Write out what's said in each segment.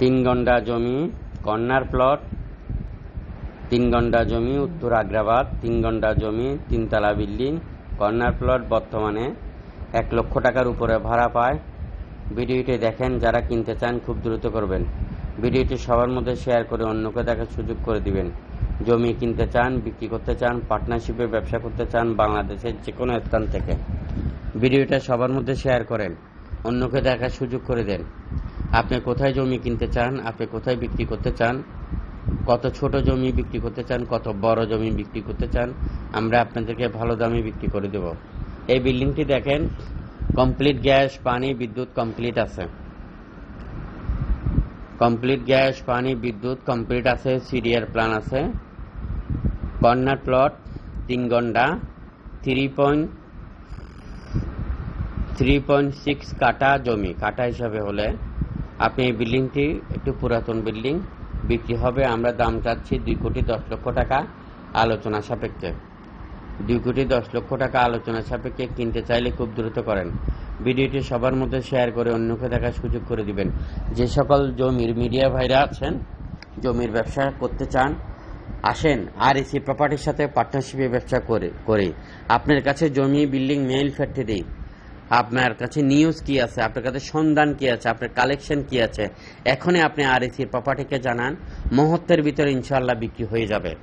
তিন গন্ডা জমি corner plot তিন গন্ডা জমি, উত্তর আগ্রাবাদ, তিন গন্ডা জমি, তিনতলা বিল্ডিং কর্নার প্লট বর্তমানে এক লক্ষ টাকার উপরে ভাড়া পায়। ভিডিওটি দেখেন, যারা কিনতে চান খুব দ্রুত করবেন। ভিডিওটি সবার মধ্যে শেয়ার করে অন্যকে দেখার সুযোগ করে দিবেন। জমি কিনতে চান, বিক্রি করতে চান পার্টনারশিপে ব্যবসা করতে চান, বাংলাদেশের যে কোনো স্থান থেকে। ভিডিওটা সবার মধ্যে শেয়ার করেন, অন্যকে দেখার সুযোগ করে দেন। আপনি কোথায় জমি কিনতে চান, আপনি কোথায় বিক্রি করতে চান, কত ছোট জমি বিক্রি করতে চান, কত বড় জমি বিক্রি করতে চান, আমরা আপনাদেরকে ভালো দামে বিক্রি করে দেব। এই বিল্ডিংটি দেখেন, কমপ্লিট গ্যাস, পানি, বিদ্যুৎ কমপ্লিট আছে। কমপ্লিট গ্যাস, পানি, বিদ্যুৎ কমপ্লিট আছে সিরিয়ার প্ল্যান আছে। কর্নার প্লট, তিন গন্ডা three point three point six কাটা জমি কাটা হিসাবে হলে। আপনি এই বিল্ডিংটি, একটু পুরাতন বিল্ডিং, বিক্রি হবে, আমরা দাম চাচ্ছি দুই কোটি দশ লক্ষ টাকা আলোচনা সাপেক্ষে। দুই কোটি দশ লক্ষ টাকা আলোচনা সাপেক্ষে কিনতে চাইলে খুব দ্রুত করেন। ভিডিওটি সবার মধ্যে শেয়ার করে অন্যকে দেখার সুযোগ করে দিবেন। যে সকল জমির মিডিয়া ভাইরা আছেন, জমির ব্যবসা করতে চান, আসেন আর এসি প্রপার্টির সাথে পার্টনারশিপে ব্যবসা করে করে। আপনার কাছে জমি, বিল্ডিং মেইল ফ্যাক্টরি আপনার কাছে নিউজ কি আছে? আপনার কাছে সন্ধান কি আছে? আপনার কালেকশন কি আছে? এখনই আপনি আর এসি প্রপার্টিকে জানান। মুহূর্তের ভিতরে ইনশাল্লাহ বিক্রি হয়ে যাবে।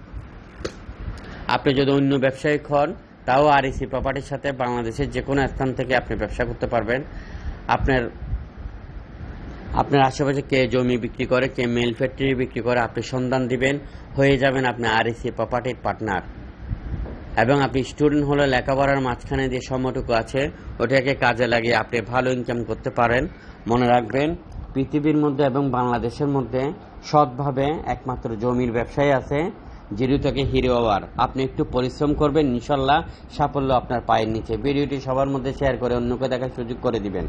আপনি যদি অন্য ব্যবসায়িক হন, তাও আর এসি প্রপার্টির সাথে বাংলাদেশের যে কোনো স্থান থেকে আপনি ব্যবসা করতে পারবেন। আপনার আপনার আশেপাশে কে জমি বিক্রি করে, কে মেল ফ্যাক্টরি বিক্রি করে, আপনি সন্ধান দিবেন। হয়ে যাবেন আপনি আর এসি প্রপার্টির পার্টনার এবং আপনি স্টুডেন্ট হলে লেখাপড়ার মাঝখানে যে সময়টুকু আছে, ওটাকে কাজে লাগিয়ে আপনি ভালো ইনকাম করতে পারেন। মনে রাখবেন, পৃথিবীর মধ্যে এবং বাংলাদেশের মধ্যে সৎভাবে একমাত্র জমির ব্যবসায় আছে জিরো থেকে হিরো আওয়ার আপনি একটু পরিশ্রম করবেন, ইনশাল্লাহ সাফল্য আপনার পায়ের নিচে। ভিডিওটি সবার মধ্যে শেয়ার করে অন্যকে দেখার সুযোগ করে দিবেন।